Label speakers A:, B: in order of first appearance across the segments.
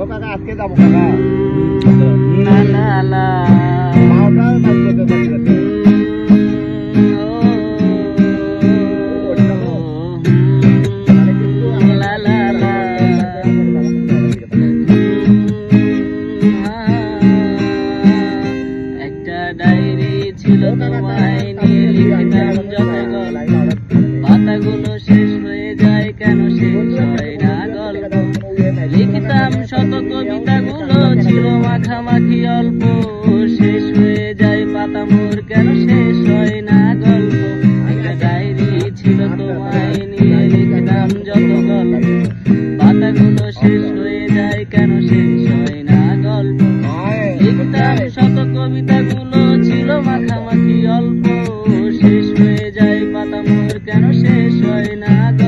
A: ও কাকা আজকে যাব কাকা।
B: মাওটা
A: যাচ্ছে
B: একটা ডায়েরি ছিল তোমায় নিয়ে লিখতাম যত
A: গল্প।
B: মাখামাখি অল্প, শেষ হয়ে যায় পাতা মোর কেন শেষ হয় না গল্প?
A: একটা ডায়েরি ছিল তোমায় নিয়ে লিখতাম যত গল্প।
B: পাতাগুলো শেষ হয়ে যায়, কেন শেষ হয় না গল্প?
A: লিখতাম
B: শত কবিতাগুলো, ছিল মাখামাখি অল্প। শেষ হয়ে যায় পাতা মোর কেন শেষ হয় না গল্প?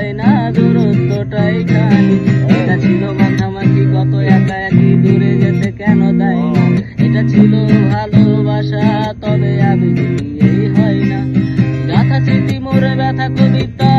B: ভালোবাসা তবে আমি এই হয় না। গাথা স্মৃতি মোর ব্যথা কবিতা